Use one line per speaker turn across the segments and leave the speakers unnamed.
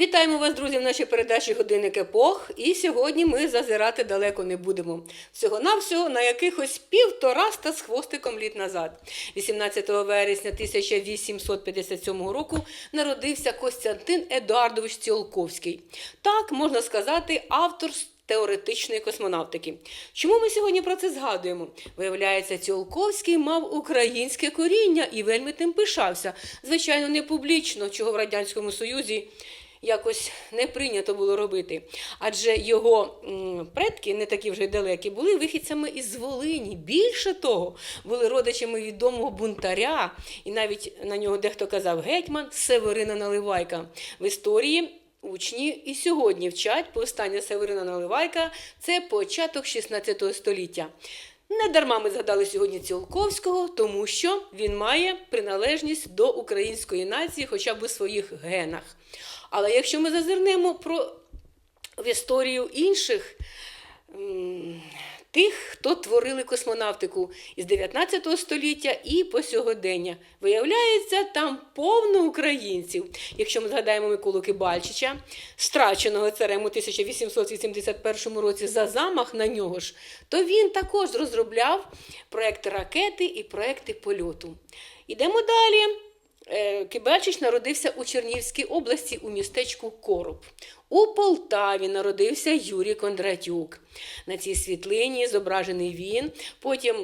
Вітаємо вас, друзі, в нашій передачі Годинник епох. І сьогодні ми зазирати далеко не будемо. Всього-навсього на якихось півтораста з хвостиком літ назад. 18 вересня 1857 року народився Костянтин Едуардович Ціолковський. Так, можна сказати, автор теоретичної космонавтики. Чому ми сьогодні про це згадуємо? Виявляється, Ціолковський мав українське коріння і вельми тим пишався. Звичайно, не публічно, чого в Радянському Союзі якось не прийнято було робити. Адже його предки, не такі вже й далекі, були вихідцями із Волині. Більше того, були родичами відомого бунтаря, і навіть на нього дехто казав гетьман Северина Наливайка. В історії учні і сьогодні вчать повстання Северина Наливайка це початок 16 століття. Не дарма ми згадали сьогодні Ціолковського, тому що він має приналежність до української нації хоча б у своїх генах. Але якщо ми зазирнемо про в історію інших тих, хто творили космонавтику із 19 століття і по сьогодення, виявляється, там повно українців. Якщо ми згадаємо Миколу Кибальчича, страченого царем у 1881 році за замах на нього ж, то він також розробляв проекти ракети і проекти польоту. Ідемо далі. Е, Кибальчич народився у Чернігівській області у містечку Короб. У Полтаві народився Юрій Кондратюк. На цій світлині зображений він. Потім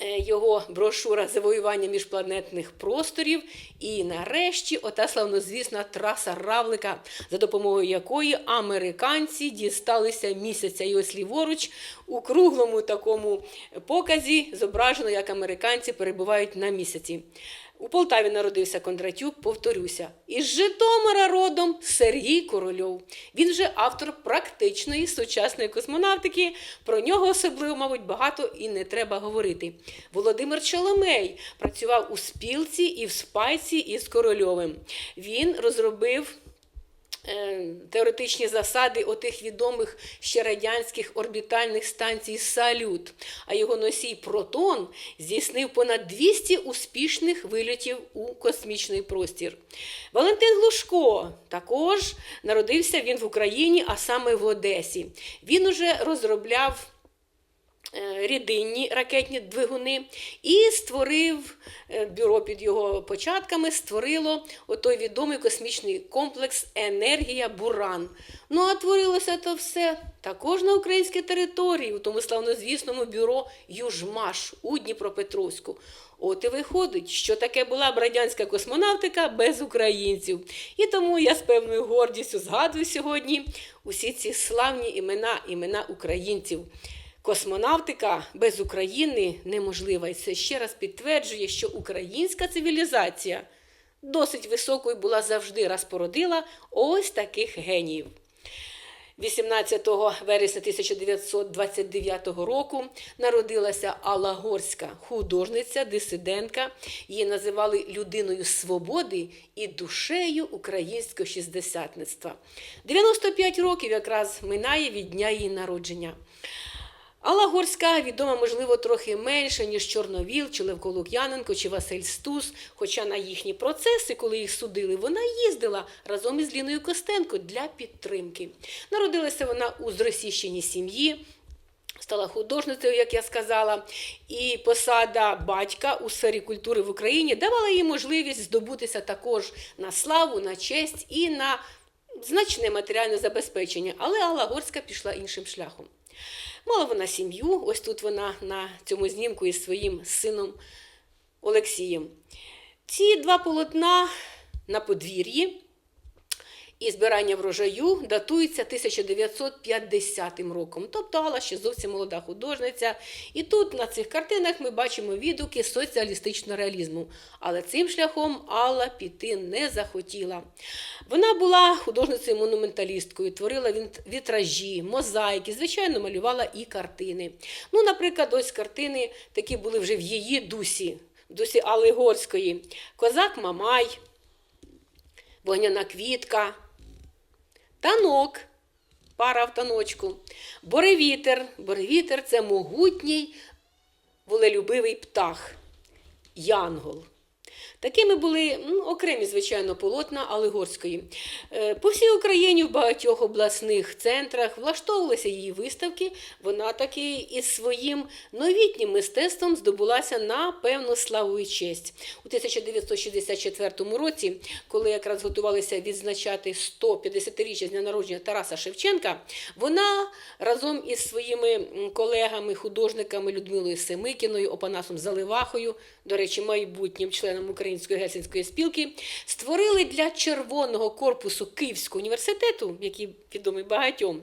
е, його брошура Завоювання міжпланетних просторів. І нарешті ота славнозвісна траса Равлика, за допомогою якої американці дісталися місяця. І ось ліворуч у круглому такому показі зображено, як американці перебувають на місяці. У Полтаві народився Кондратюк, повторюся. Із Житомира родом Сергій Корольов. Він же автор практичної сучасної космонавтики. Про нього особливо, мабуть, багато і не треба говорити. Володимир Чоломей працював у спілці і в спайці із Корольовим. Він розробив теоретичні засади отих відомих ще радянських орбітальних станцій Салют, а його носій Протон здійснив понад 200 успішних вильотів у космічний простір. Валентин Глушко також народився він в Україні, а саме в Одесі. Він уже розробляв е, рідинні ракетні двигуни і створив е, бюро під його початками, створило отой відомий космічний комплекс Енергія Буран. Ну а творилося то все також на українській території, у тому славнозвісному бюро Южмаш у Дніпропетровську. От і виходить, що таке була б радянська космонавтика без українців. І тому я з певною гордістю згадую сьогодні усі ці славні імена, імена українців. Космонавтика без України неможлива. І це ще раз підтверджує, що українська цивілізація досить високою була завжди, раз породила ось таких геніїв. 18 вересня 1929 року народилася Алла Горська, художниця, дисидентка. Її називали людиною свободи і душею українського шістдесятництва. 95 років якраз минає від дня її народження. Алла Горська відома, можливо, трохи менше, ніж Чорновіл, чи Левко Лук'яненко, чи Василь Стус. Хоча на їхні процеси, коли їх судили, вона їздила разом із Ліною Костенко для підтримки. Народилася вона у зросійщеній сім'ї. Стала художницею, як я сказала, і посада батька у сфері культури в Україні давала їй можливість здобутися також на славу, на честь і на значне матеріальне забезпечення. Але Алла Горська пішла іншим шляхом. Мала вона сім'ю, ось тут вона на цьому знімку із своїм сином Олексієм. Ці два полотна на подвір'ї і збирання врожаю датується 1950 роком. Тобто Алла ще зовсім молода художниця. І тут на цих картинах ми бачимо відгуки соціалістичного реалізму. Але цим шляхом Алла піти не захотіла. Вона була художницею-монументалісткою, творила вітражі, мозаїки, звичайно, малювала і картини. Ну, наприклад, ось картини такі були вже в її дусі, дусі Алли Горської. Козак Мамай, Вогняна квітка, танок, пара в таночку, боревітер. Боревітер це могутній волелюбивий птах, янгол. Такими були ну, окремі, звичайно, полотна Алегорської. Е, По всій Україні в багатьох обласних центрах влаштовувалися її виставки. Вона таки із своїм новітнім мистецтвом здобулася на певну славу і честь. У 1964 році, коли якраз готувалися відзначати 150-річчя з дня народження Тараса Шевченка, вона разом із своїми колегами, художниками Людмилою Семикіною, Опанасом Заливахою, до речі, майбутнім членом Української гельсінської спілки, створили для червоного корпусу Київського університету, який відомий багатьом,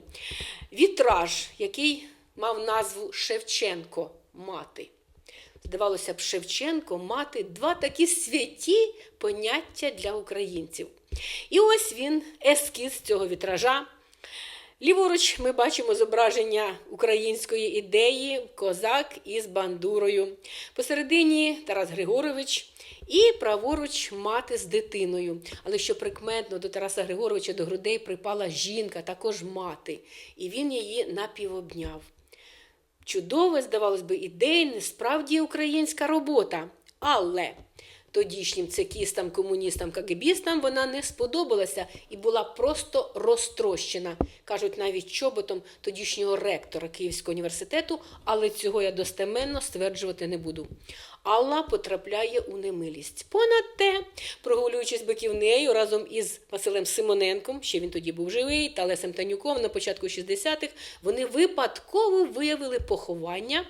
вітраж, який мав назву Шевченко мати. Здавалося б, Шевченко мати два такі святі поняття для українців. І ось він, ескіз цього вітража. Ліворуч ми бачимо зображення української ідеї козак із бандурою. Посередині Тарас Григорович і праворуч мати з дитиною. Але що прикметно до Тараса Григоровича до грудей припала жінка, також мати, і він її напівобняв. Чудове, здавалось би, ідейне, справді українська робота. Але тодішнім цекістам, комуністам, кагебістам вона не сподобалася і була просто розтрощена, кажуть навіть чоботом тодішнього ректора Київського університету, але цього я достеменно стверджувати не буду. Алла потрапляє у немилість. Понад те, прогулюючись биківнею разом із Василем Симоненком, ще він тоді був живий, та Лесем Танюком на початку 60-х, вони випадково виявили поховання.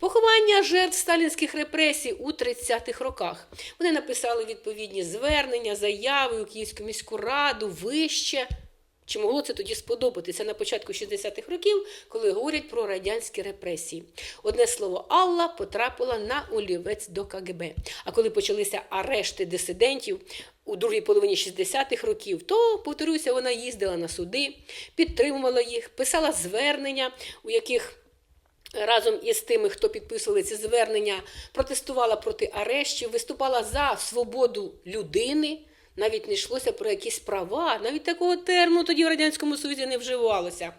Поховання жертв сталінських репресій у 30-х роках. Вони написали відповідні звернення, заяви у Київську міську раду, вище. Чи могло це тоді сподобатися на початку 60-х років, коли говорять про радянські репресії? Одне слово, Алла потрапила на олівець до КГБ. А коли почалися арешти дисидентів у другій половині 60-х років, то, повторюся, вона їздила на суди, підтримувала їх, писала звернення, у яких разом із тими, хто підписували ці звернення, протестувала проти арештів, виступала за свободу людини. Навіть не йшлося про якісь права, навіть такого терміну тоді в Радянському Союзі не вживалося.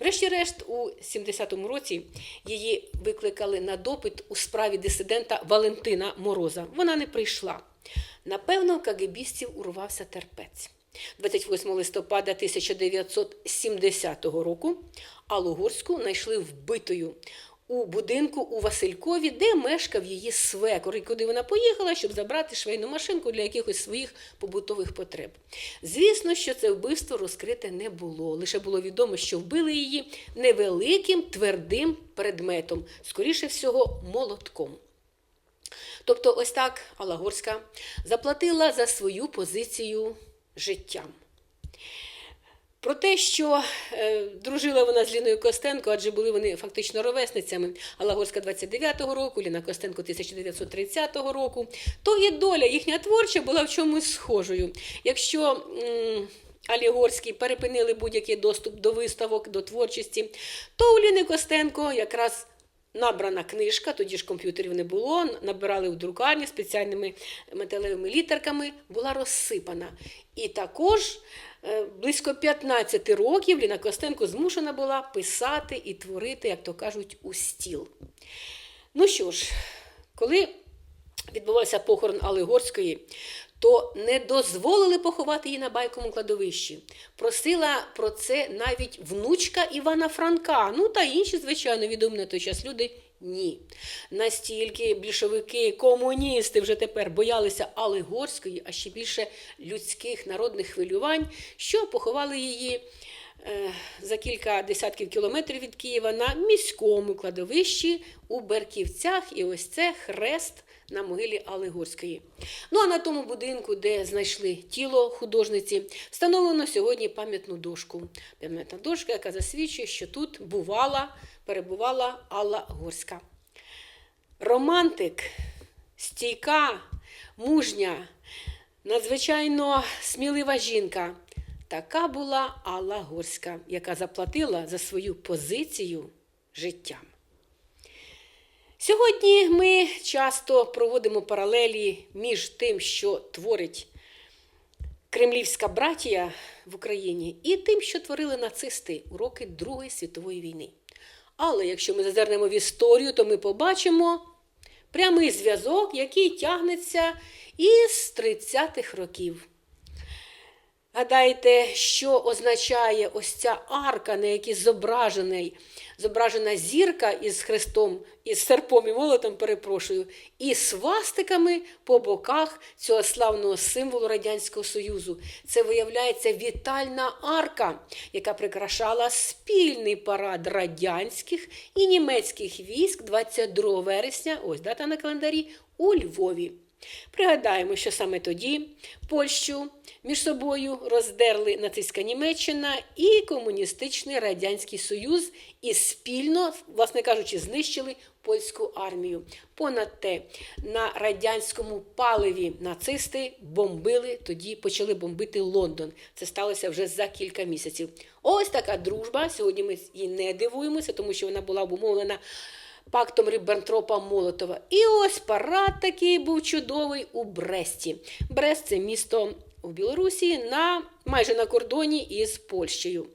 Врешті-решт, у 70-му році її викликали на допит у справі дисидента Валентина Мороза. Вона не прийшла. Напевно, кагебістів урвався терпець. 28 листопада 1970 року Аллу Горську знайшли вбитою у будинку у Василькові, де мешкав її свекор, і куди вона поїхала, щоб забрати швейну машинку для якихось своїх побутових потреб. Звісно, що це вбивство розкрите не було. Лише було відомо, що вбили її невеликим твердим предметом, скоріше всього, молотком. Тобто, ось так Алла Горська заплатила за свою позицію життям. Про те, що е, дружила вона з Ліною Костенко, адже були вони фактично ровесницями, Алла Горська 29-го року, Ліна Костенко 1930 року, то і доля їхня творча була в чомусь схожою. Якщо м, Алі Горській перепинили будь-який доступ до виставок, до творчості, то у Ліни Костенко якраз Набрана книжка, тоді ж комп'ютерів не було, набирали в друкарні спеціальними металевими літерками, була розсипана. І також близько 15 років Ліна Костенко змушена була писати і творити, як то кажуть, у стіл. Ну що ж, коли відбувався похорон Алли Горської, то не дозволили поховати її на байковому кладовищі. Просила про це навіть внучка Івана Франка. Ну та інші, звичайно, відомі на той час люди. Ні. Настільки більшовики, комуністи вже тепер боялися Алигорської, а ще більше людських народних хвилювань, що поховали її е, за кілька десятків кілометрів від Києва на міському кладовищі у Берківцях. І ось це хрест на могилі Алли Горської. Ну а на тому будинку, де знайшли тіло художниці, встановлено сьогодні пам'ятну дошку. Пам'ятна дошка, яка засвідчує, що тут бувала, перебувала Алла Горська. Романтик, стійка, мужня, надзвичайно смілива жінка. Така була Алла Горська, яка заплатила за свою позицію життям. Сьогодні ми часто проводимо паралелі між тим, що творить кремлівська братія в Україні, і тим, що творили нацисти у роки Другої світової війни. Але якщо ми зазирнемо в історію, то ми побачимо Прямий зв'язок, який тягнеться із 30-х років. Гадаєте, що означає ось ця арка, на якій зображений, зображена зірка із хрестом, із серпом і молотом, перепрошую, і свастиками по боках цього славного символу Радянського Союзу. Це виявляється вітальна арка, яка прикрашала спільний парад радянських і німецьких військ 22 вересня, ось дата на календарі, у Львові. Пригадаємо, що саме тоді Польщу між собою роздерли нацистська Німеччина і комуністичний Радянський Союз і спільно, власне кажучи, знищили польську армію. Понад те, на радянському паливі нацисти бомбили, тоді почали бомбити Лондон. Це сталося вже за кілька місяців. Ось така дружба. Сьогодні ми їй не дивуємося, тому що вона була обумовлена пактом Ріббентропа Молотова. І ось парад такий був чудовий у Бресті. Брест це місто в Білорусі на майже на кордоні із Польщею.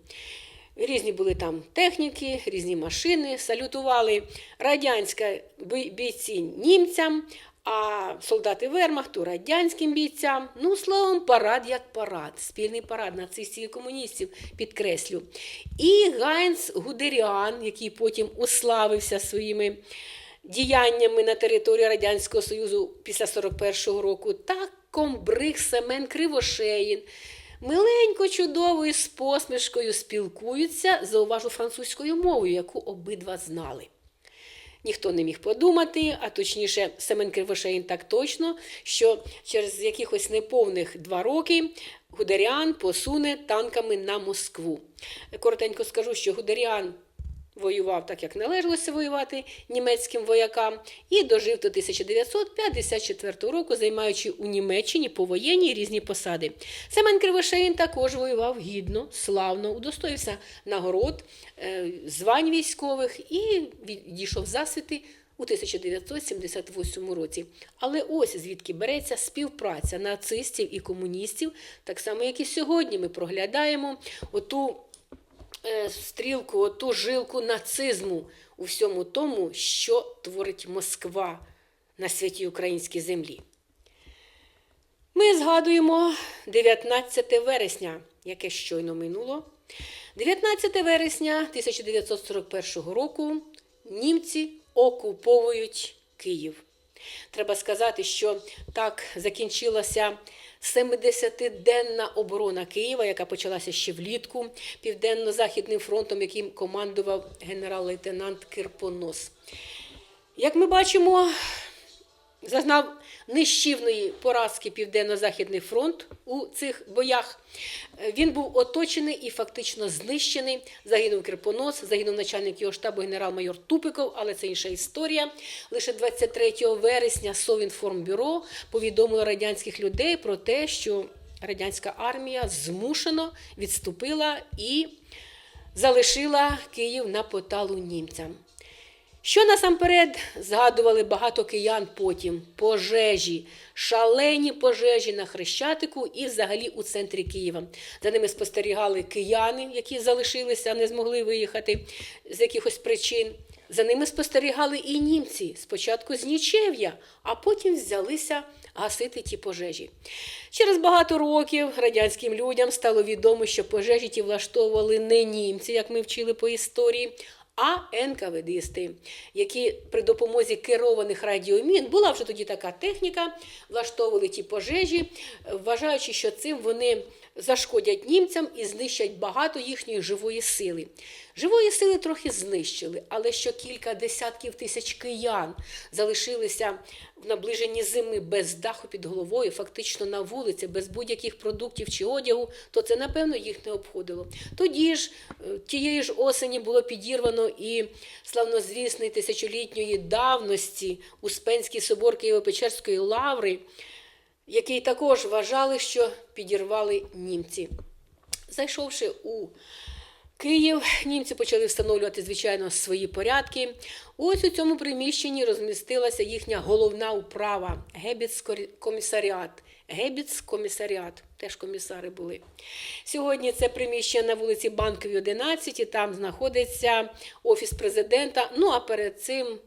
Різні були там техніки, різні машини, салютували радянська бійці німцям, а солдати Вермахту радянським бійцям. Ну, словом, парад як парад, спільний парад нацистів і комуністів, підкреслю. І Гайнц Гудеріан, який потім уславився своїми діяннями на території Радянського Союзу після 41-го року, та комбриг Семен Кривошеїн. Миленько, чудовою з посмішкою спілкуються, зауважу французькою мовою, яку обидва знали. Ніхто не міг подумати, а точніше, Семен Кривошеїн так точно, що через якихось неповних два роки Гудеріан посуне танками на Москву. Коротенько скажу, що Гудеріан воював так, як належалося воювати німецьким воякам, і дожив до 1954 року, займаючи у Німеччині повоєнні різні посади. Семен Кривошеїн також воював гідно, славно, удостоївся нагород, е, звань військових і відійшов засвіти. У 1978 році. Але ось звідки береться співпраця нацистів і комуністів, так само, як і сьогодні ми проглядаємо оту стрілку, оту жилку нацизму у всьому тому, що творить Москва на святій українській землі. Ми згадуємо 19 вересня, яке щойно минуло. 19 вересня 1941 року німці окуповують Київ. Треба сказати, що так закінчилася 70-денна оборона Києва, яка почалася ще влітку Південно-Західним фронтом, яким командував генерал-лейтенант Кирпонос. Як ми бачимо, зазнав нищівної поразки Південно-Західний фронт у цих боях. Він був оточений і фактично знищений. Загинув Кирпонос, загинув начальник його штабу генерал-майор Тупиков, але це інша історія. Лише 23 вересня Совінформбюро повідомило радянських людей про те, що радянська армія змушено відступила і залишила Київ на поталу німцям. Що насамперед згадували багато киян потім пожежі, шалені пожежі на Хрещатику і взагалі у центрі Києва. За ними спостерігали кияни, які залишилися, не змогли виїхати з якихось причин. За ними спостерігали і німці спочатку з нічев'я, а потім взялися гасити ті пожежі. Через багато років радянським людям стало відомо, що пожежі ті влаштовували не німці, як ми вчили по історії, а НКВДисти, які при допомозі керованих радіомін була вже тоді така техніка, влаштовували ті пожежі, вважаючи, що цим вони зашкодять німцям і знищать багато їхньої живої сили. Живої сили трохи знищили, але що кілька десятків тисяч киян залишилися в наближенні зими без даху під головою, фактично на вулиці, без будь-яких продуктів чи одягу, то це, напевно, їх не обходило. Тоді ж, е, тієї ж осені було підірвано і славнозвісний тисячолітньої давності Успенський собор Києво-Печерської лаври, який також вважали, що підірвали німці. Зайшовши у Київ, німці почали встановлювати, звичайно, свої порядки. Ось у цьому приміщенні розмістилася їхня головна управа Гебіц-комісаріат. Гебіц-комісаріат, теж комісари були. Сьогодні це приміщення на вулиці Банковій, 11, і там знаходиться офіс президента. Ну а перед цим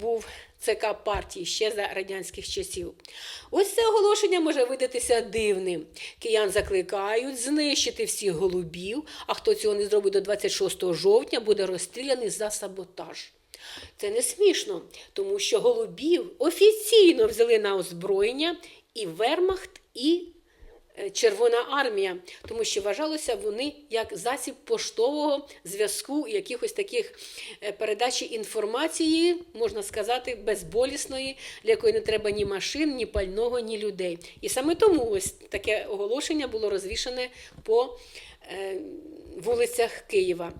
був ЦК партії ще за радянських часів. Ось це оголошення може видатися дивним. Киян закликають знищити всіх голубів, а хто цього не зробить до 26 жовтня, буде розстріляний за саботаж. Це не смішно, тому що голубів офіційно взяли на озброєння і Вермахт, і Червона армія, тому що вважалося вони як засіб поштового зв'язку, якихось таких е, передачі інформації, можна сказати, безболісної, для якої не треба ні машин, ні пального, ні людей. І саме тому ось таке оголошення було розвішане по е, вулицях Києва.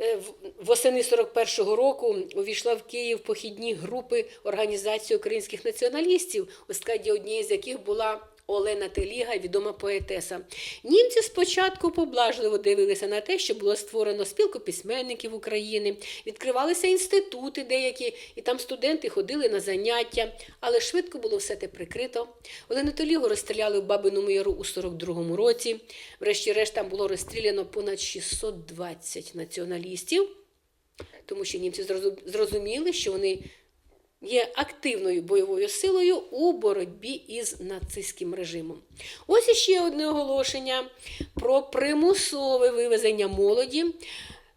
Е, Восени 41-го року увійшла в Київ похідні групи Організації українських націоналістів, у складі однієї з яких була Олена Теліга, відома поетеса. Німці спочатку поблажливо дивилися на те, що було створено спілку письменників України, відкривалися інститути деякі, і там студенти ходили на заняття, але швидко було все те прикрито. Олену Телігу розстріляли в Бабиному Яру у 42-му році. Врешті-решт там було розстріляно понад 620 націоналістів, тому що німці зрозуміли, що вони є активною бойовою силою у боротьбі із нацистським режимом. Ось іще одне оголошення про примусове вивезення молоді.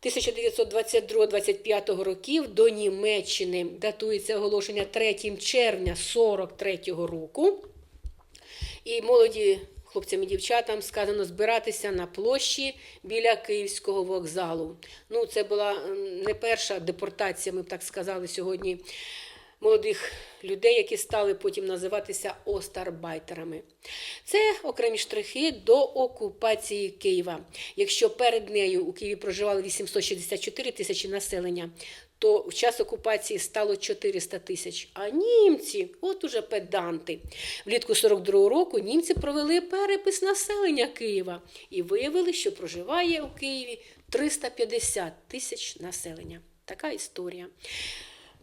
1922-25 років до Німеччини датується оголошення 3 червня 43 року. І молоді хлопцям і дівчатам сказано збиратися на площі біля Київського вокзалу. Ну, це була не перша депортація, ми б так сказали сьогодні, молодих людей, які стали потім називатися остарбайтерами. Це окремі штрихи до окупації Києва. Якщо перед нею у Києві проживали 864 тисячі населення, то в час окупації стало 400 тисяч. А німці, от уже педанти. Влітку 42-го року німці провели перепис населення Києва і виявили, що проживає у Києві 350 тисяч населення. Така історія.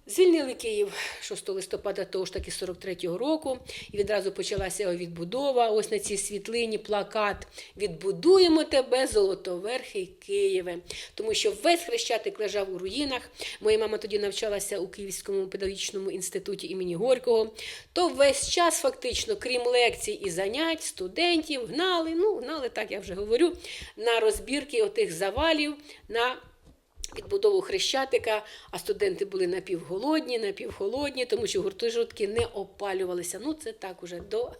Звільнили Київ 6 листопада того ж таки 43-го року, і відразу почалася його відбудова. Ось на цій світлині плакат Відбудуємо тебе, золотоверхий Києве. Тому що весь хрещатик лежав у руїнах. Моя мама тоді навчалася у Київському педагогічному інституті імені Горького. То весь час, фактично, крім лекцій і занять, студентів гнали, ну, гнали, так я вже говорю, на розбірки отих завалів. на відбудову хрещатика, а студенти були напівголодні, напівхолодні, тому що гуртожитки не опалювалися. Ну, це так уже до,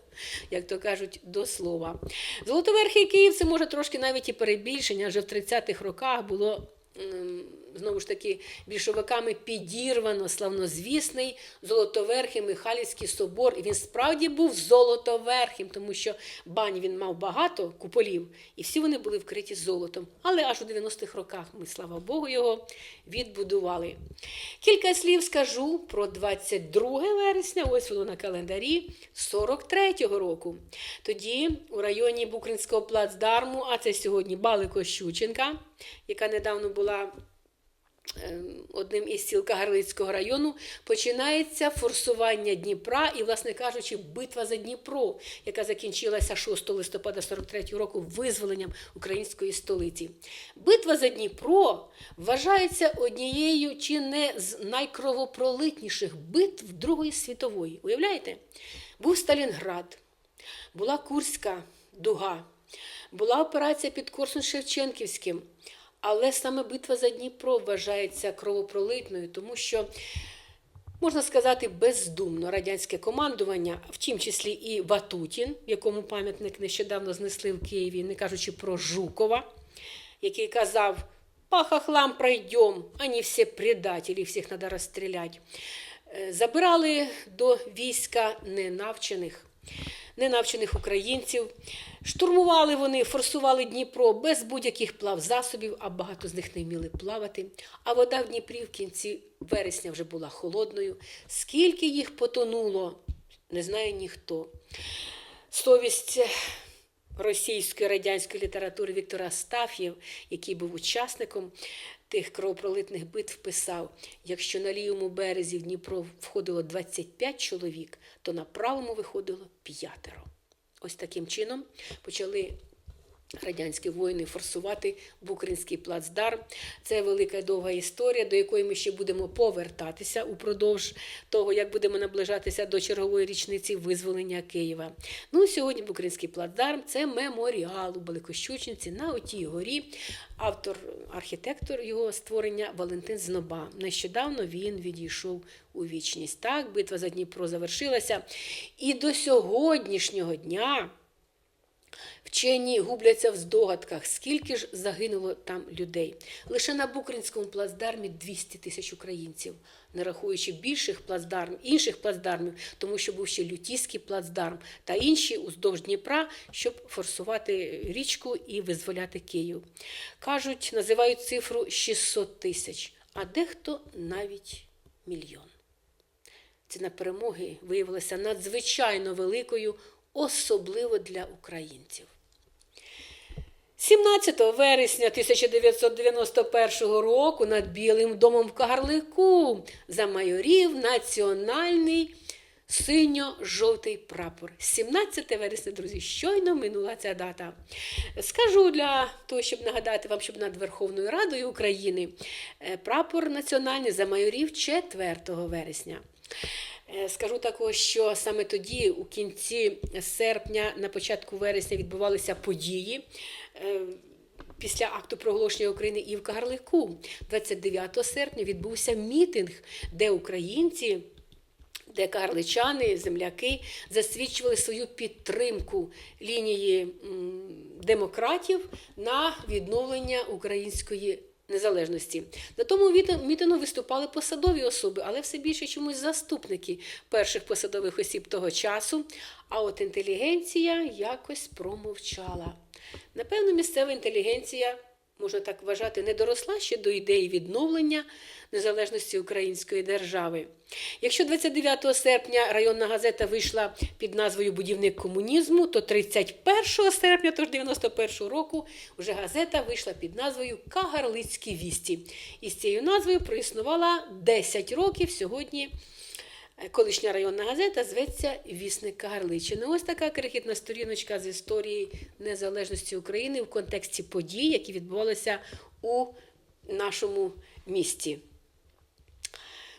як то кажуть, до слова. Золотоверхий Київ це може трошки навіть і перебільшення. Вже в 30-х роках було. Знову ж таки, більшовиками підірвано славнозвісний Золотоверхий Михайлівський собор. І він справді був золотоверхим, тому що бань він мав багато куполів, і всі вони були вкриті золотом. Але аж у 90-х роках ми, слава Богу, його відбудували. Кілька слів скажу про 22 вересня, ось воно на календарі 43-го року. Тоді у районі Букринського плацдарму, а це сьогодні Балико Щученка, яка недавно була одним із сіл Кагарлицького району, починається форсування Дніпра і, власне кажучи, битва за Дніпро, яка закінчилася 6 листопада 43 року визволенням української столиці. Битва за Дніпро вважається однією чи не з найкровопролитніших битв Другої світової. Уявляєте? Був Сталінград, була Курська дуга, була операція під Корсун Шевченківським. Але саме битва за Дніпро вважається кровопролитною, тому що, можна сказати, бездумно радянське командування, в тім числі і Ватутін, якому пам'ятник нещодавно знесли в Києві, не кажучи про Жукова, який казав: по хохлам пройдем, они все предатели, всіх треба розстріляти. Е, Забирали до війська ненавчених ненавчених українців. Штурмували вони, форсували Дніпро без будь-яких плавзасобів, а багато з них не вміли плавати. А вода в Дніпрі в кінці вересня вже була холодною. Скільки їх потонуло, не знає ніхто. Совість російської радянської літератури Віктора Стаф'єв, який був учасником тих кровопролитних битв, писав: якщо на лівому березі в Дніпро входило 25 чоловік, то на правому виходило п'ятеро. Ось таким чином почали радянські воїни форсувати Букринський плацдарм. Це велика і довга історія, до якої ми ще будемо повертатися упродовж того, як будемо наближатися до чергової річниці визволення Києва. Ну, сьогодні Букринський плацдарм це меморіал у Великощучинці на отій горі. Автор, архітектор його створення Валентин Зноба. Нещодавно він відійшов у вічність. Так, битва за Дніпро завершилася. І до сьогоднішнього дня. Вчені губляться в здогадках, скільки ж загинуло там людей. Лише на Букринському плацдармі 200 тисяч українців, не рахуючи більших плацдармів, інших плацдармів, тому що був ще Лютійський плацдарм та інші уздовж Дніпра, щоб форсувати річку і визволяти Київ. Кажуть, називають цифру 600 тисяч, а дехто навіть мільйон. Ціна перемоги виявилася надзвичайно великою, особливо для українців. 17 вересня 1991 року над Білим домом в Кагарлику замайорів національний синьо-жовтий прапор. 17 вересня, друзі, щойно минула ця дата. Скажу для того, щоб нагадати вам, щоб над Верховною Радою України е, прапор національний замайорів 4 вересня. Е, Скажу також, що саме тоді, у кінці серпня, на початку вересня, відбувалися події. е, Після акту проголошення України і в Кагарлику 29 серпня відбувся мітинг, де українці, де кагарличани, земляки засвідчували свою підтримку лінії демократів на відновлення української незалежності. На тому мітингу виступали посадові особи, але все більше чомусь заступники перших посадових осіб того часу. А от інтелігенція якось промовчала. Напевно, місцева інтелігенція, можна так вважати, не доросла ще до ідеї відновлення незалежності української держави. Якщо 29 серпня районна газета вийшла під назвою Будівник комунізму, то 31 серпня, тож 91 року, вже газета вийшла під назвою Кагарлицькі вісті. І з цією назвою проіснувала 10 років сьогодні. Е, Колишня районна газета зветься Вісник Кагарличини. Ось така крихітна сторіночка з історії незалежності України в контексті подій, які відбувалися у нашому місті.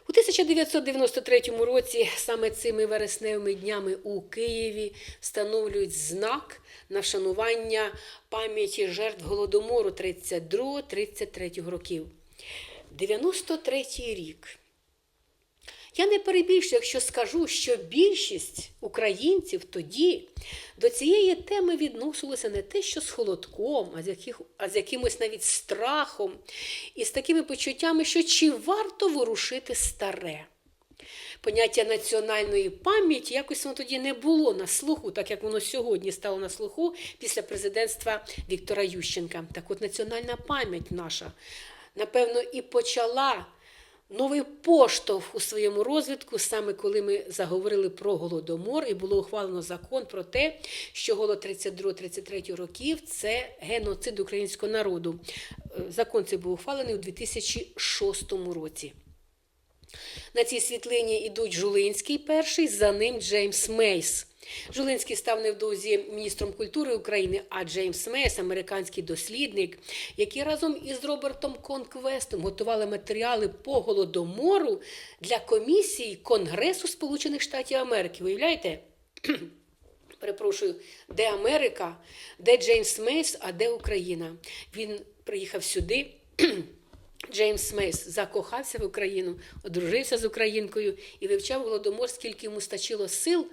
У 1993 році саме цими вересневими днями у Києві встановлюють знак на вшанування пам'яті жертв Голодомору 32-33 років. 93 рік. Я не перебільшую, якщо скажу, що більшість українців тоді до цієї теми відносилися не те, що з холодком, а з, яких, а з якимось навіть страхом і з такими почуттями, що чи варто ворушити старе. Поняття національної пам'яті якось воно тоді не було на слуху, так як воно сьогодні стало на слуху після президентства Віктора Ющенка. Так от національна пам'ять наша, напевно, і почала новий поштовх у своєму розвитку, саме коли ми заговорили про голодомор, і було ухвалено закон про те, що голод 32-33 років це геноцид українського народу. Е, Закон цей був ухвалений у 2006 році. На цій світлині йдуть Жулинський перший, за ним Джеймс Мейс. Жулинський став невдовзі міністром культури України, а Джеймс Мейс, американський дослідник, який разом із Робертом Конквестом готували матеріали по голодомору для комісії Конгресу Сполучених Штатів Америки. Уявляєте? Перепрошую, де Америка, де Джеймс Мейс, а де Україна? Він приїхав сюди. Джеймс Мейс закохався в Україну, одружився з українкою і вивчав голодомор, скільки йому стачило сил.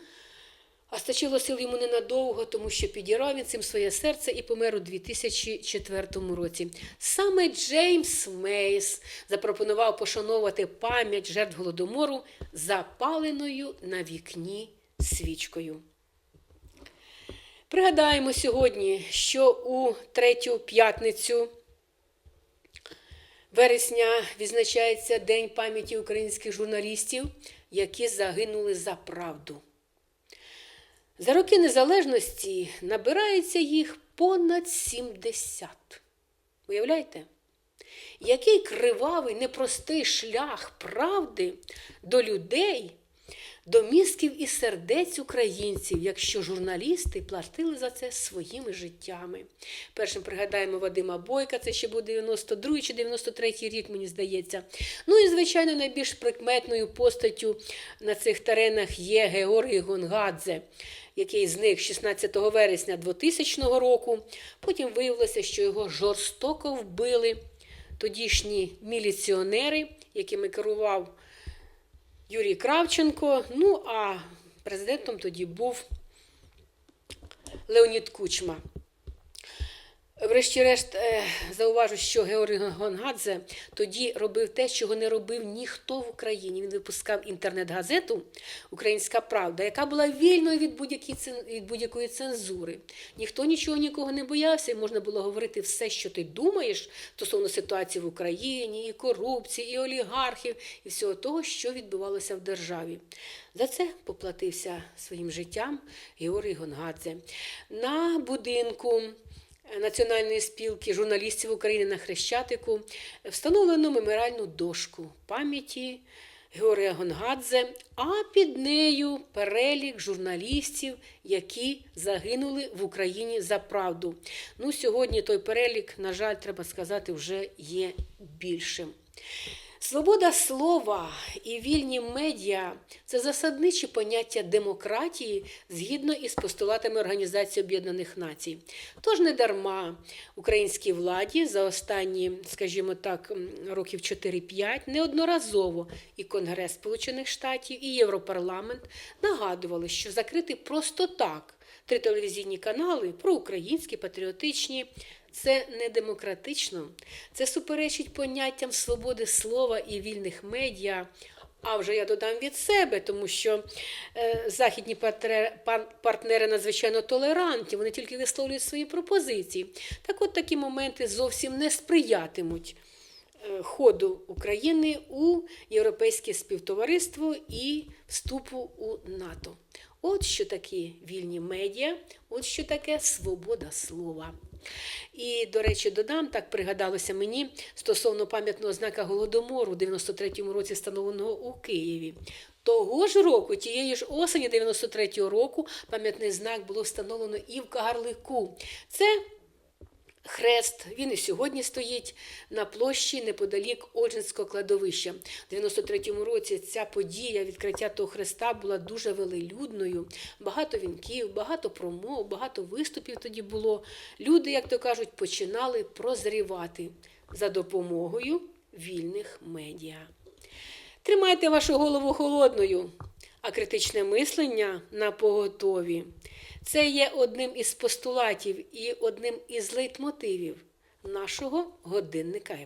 А стачило сил йому ненадовго, тому що підірав він цим своє серце і помер у 2004 році. Саме Джеймс Мейс запропонував пошановувати пам'ять жертв голодомору запаленою на вікні свічкою. Пригадаємо сьогодні, що у третю п'ятницю вересня відзначається День пам'яті українських журналістів, які загинули за правду. За роки незалежності набирається їх понад 70. Уявляєте? Який кривавий, непростий шлях правди до людей до мізків і сердець українців, якщо журналісти платили за це своїми життями. Першим пригадаємо Вадима Бойка, це ще був 92 чи 93 рік, мені здається. Ну і, звичайно, найбільш прикметною постаттю на цих теренах є Георгій Гонгадзе, який зник 16 вересня 2000 року. Потім виявилося, що його жорстоко вбили тодішні міліціонери, якими керував Юрій Кравченко. Ну а президентом тоді був Леонід Кучма. Врешті-решт, е, зауважу, що Георгій Гонгадзе тоді робив те, чого не робив ніхто в Україні. Він випускав інтернет-газету Українська Правда, яка була вільною від будь-якої від будь-якої цензури. Ніхто нічого нікого не боявся, і можна було говорити все, що ти думаєш стосовно ситуації в Україні, і корупції, і олігархів, і всього того, що відбувалося в державі. За це поплатився своїм життям Георгій Гонгадзе. На будинку. Національної спілки журналістів України на Хрещатику встановлено меморіальну дошку пам'яті Георгія Гонгадзе, а під нею перелік журналістів, які загинули в Україні за правду. Ну, сьогодні той перелік, на жаль, треба сказати, вже є більшим. Свобода слова і вільні медіа це засадничі поняття демократії згідно із постулатами Організації Об'єднаних Націй. Тож не дарма українській владі за останні, скажімо так, років 4-5 неодноразово і Конгрес Сполучених Штатів, і Європарламент нагадували, що закрити просто так три телевізійні канали проукраїнські, патріотичні. Це не демократично, це суперечить поняттям свободи слова і вільних медіа. А вже я додам від себе, тому що е, західні партнери, партнери надзвичайно толерантні, вони тільки висловлюють свої пропозиції. Так от такі моменти зовсім не сприятимуть е, ходу України у європейське співтовариство і вступу у НАТО. От що такі вільні медіа, от що таке свобода слова. І, до речі, додам, так пригадалося мені стосовно пам'ятного знака Голодомору у 93-му році, встановленого у Києві. Того ж року, тієї ж осені 93-го року, пам'ятний знак було встановлено і в Кагарлику. Це Хрест, він і сьогодні стоїть на площі неподалік Оджинського кладовища. У 93-му році ця подія відкриття того хреста була дуже велелюдною. Багато вінків, багато промов, багато виступів тоді було. Люди, як то кажуть, починали прозрівати за допомогою вільних медіа. Тримайте вашу голову холодною, а критичне мислення на поготові. Це є одним із постулатів і одним із лейтмотивів нашого годинника.